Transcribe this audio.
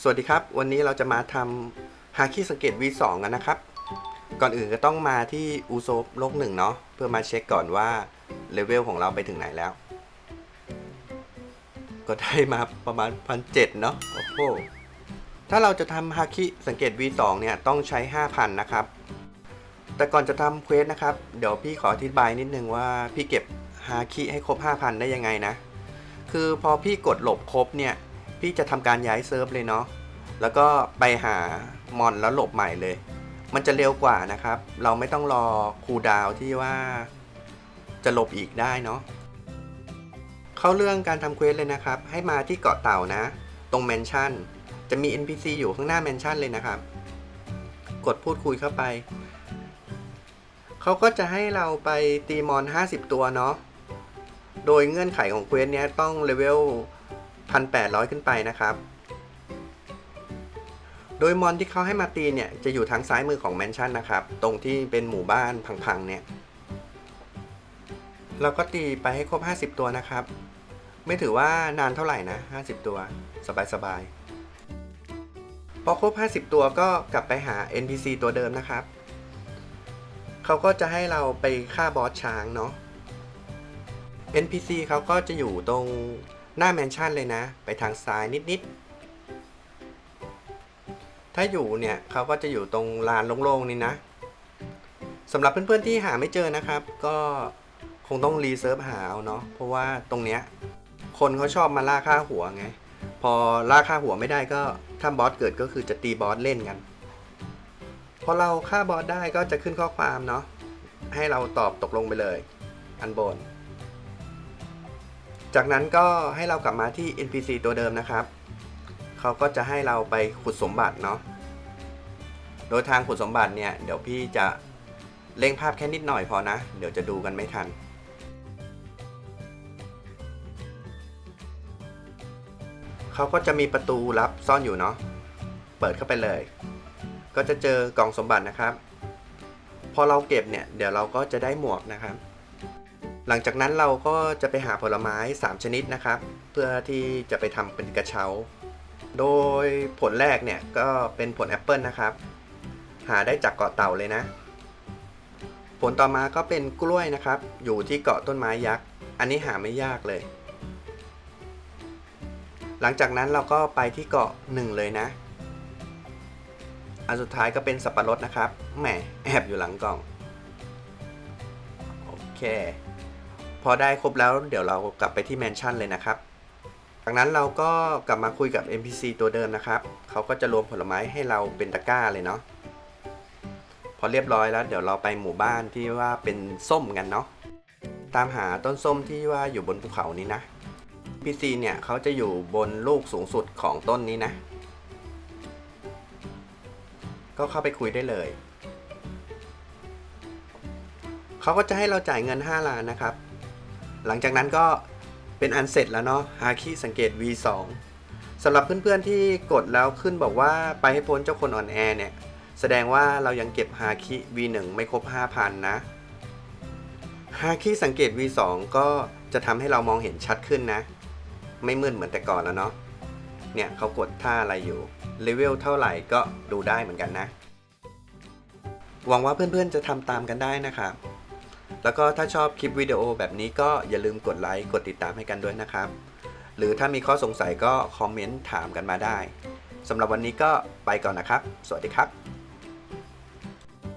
สวัสดีครับ วันนี้เราจะมาทำฮาคิสังเกต V2 กันนะครับ ก่อนอื่นก็ต้องมาที่อูโซโลกหนึ่งเนาะเพื่อมาเช็คก่อนว่าเลเวลของเราไปถึงไหนแล้ว ก็ได้มาประมาณพันเจ็ดเนาะโอ้โหถ้าเราจะทำฮาคิสังเกต V2 เนี่ยต้องใช้ 5,000 นะครับ แต่ก่อนจะทำเควสนะครับ เดี๋ยวพี่ขออธิบายนิดนึงว่าพี่เก็บฮาคิให้ครบ 5,000 ได้ยังไงนะ คือพอพี่กดหลบครบเนี่ย พี่จะทำการย้ายเซิร์ฟเลยเนาะแล้วก็ไปหามอนแล้วหลบใหม่เลย มันจะเร็วกว่านะครับ เราไม่ต้องรอคูดาวที่ว่าจะหลบอีกได้เนาะเข้าเรื่องการทำเควสเลยนะครับ ให้มาที่เกาะเต่านะ ตรงแมนชั่น จะมี NPC อยู่ข้างหน้าแมนชั่นเลยนะครับ กดพูดคุยเข้าไป เขาก็จะให้เราไปตีมอน 50 ตัวเนาะโดยเงื่อนไขของเควสเนี้ยต้องเลเวล 1,800 ขึ้นไปนะครับ โดยมอนที่เขาให้มาตีเนี่ย จะอยู่ทางซ้ายมือของแมนชั่นนะครับ ตรงที่เป็นหมู่บ้านพังๆเนี่ย เราก็ตีไปให้ครบ 50 ตัวนะครับ ไม่ถือว่านานเท่าไหร่นะ 50 ตัว สบายๆ พอครบ 50 ตัวก็กลับไปหา NPC ตัวเดิมนะครับเขาก็จะให้เราไปฆ่าบอสช้างเนาะ NPC เขาก็จะอยู่ตรง หน้าแมนชั่นเลยนะ ไปทางซ้ายนิดๆ ถ้าอยู่เนี่ยเขาก็จะอยู่ตรงลานโล่งๆนี่นะสำหรับเพื่อนๆที่หาไม่เจอนะครับ ก็คงต้องรีเซิร์ฟหาเอาเนาะเพราะว่าตรงเนี้ยคนเขาชอบมาล่าค่าหัวไง พอล่าค่าหัวไม่ได้ก็ถ้าบอสเกิดก็คือจะตีบอสเล่นกันพอเราฆ่าบอสได้ก็จะขึ้นข้อความเนาะให้เราตอบตกลงไปเลย อันบน จากนั้นก็ให้เรากลับมาที่ NPC ตัวเดิมนะครับ เขาก็จะให้เราไปขุดสมบัติเนาะ โดยทางขุดสมบัติเนี่ย เดี๋ยวพี่จะเร่งภาพแค่นิดหน่อยพอนะ เดี๋ยวจะดูกันไม่ทัน เขาก็จะมีประตูลับซ่อนอยู่เนาะ เปิดเข้าไปเลย ก็จะเจอกล่องสมบัตินะครับ พอเราเก็บเนี่ย เดี๋ยวเราก็จะได้หมวกนะครับ หลังจากนั้นเราก็จะไปหาผลไม้ 3 ชนิดนะครับ เพื่อที่จะไปทำเป็นกระเช้า โดยผลแรกเนี่ยก็เป็นผลแอปเปิลนะครับ หาได้จากเกาะเต่าเลยนะ ผลต่อมาก็เป็นกล้วยนะครับ อยู่ที่เกาะต้นไม้ยักษ์ อันนี้หาไม่ยากเลย หลังจากนั้นเราก็ไปที่เกาะหนึ่งเลยนะ อันสุดท้ายก็เป็นสับปะรดนะครับ แหมแอบอยู่หลังกล่อง โอเค พอได้ครบแล้วเดี๋ยวเรากลับไปที่แมนชั่นเลยนะครับ จากนั้นเราก็กลับมาคุยกับ NPC ตัวเดิมนะครับ เขาก็จะรวมผลไม้ให้เราเป็นตะกร้าเลยเนาะ พอเรียบร้อยแล้วเดี๋ยวเราไปหมู่บ้านที่ว่าเป็นส้มกันเนาะ ตามหาต้นส้มที่ว่าอยู่บนภูเขานี้นะ NPC เนี่ยเขาจะอยู่บนลูกสูงสุดของต้นนี้นะ ก็เข้าไปคุยได้เลย เขาก็จะให้เราจ่ายเงิน 5 ล้านนะครับ หลังจากนั้นก็เป็นอันเสร็จแล้วเนาะฮาคิสังเกต V2 สำหรับเพื่อนๆที่กดแล้วขึ้นบอกว่าไปให้พ้นเจ้าคนอ่อนแอเนี่ย แสดงว่าเรายังเก็บฮาคิ V1 ไม่ครบ 5,000 นะฮาคิสังเกต V2 ก็จะทำให้เรามองเห็นชัดขึ้นนะ ไม่มืดเหมือนแต่ก่อนแล้วเนาะเนี่ยเขากดท่าอะไรอยู่เลเวลเท่าไหร่ก็ดูได้เหมือนกันนะ หวังว่าเพื่อนๆจะทำตามกันได้นะครับ แล้วก็ถ้าชอบคลิปวิดีโอแบบนี้ก็อย่าลืมกดไลค์กดติดตามให้กันด้วยนะครับ หรือถ้ามีข้อสงสัยก็คอมเมนต์ถามกันมาได้สำหรับวันนี้ก็ไปก่อนนะครับ สวัสดีครับ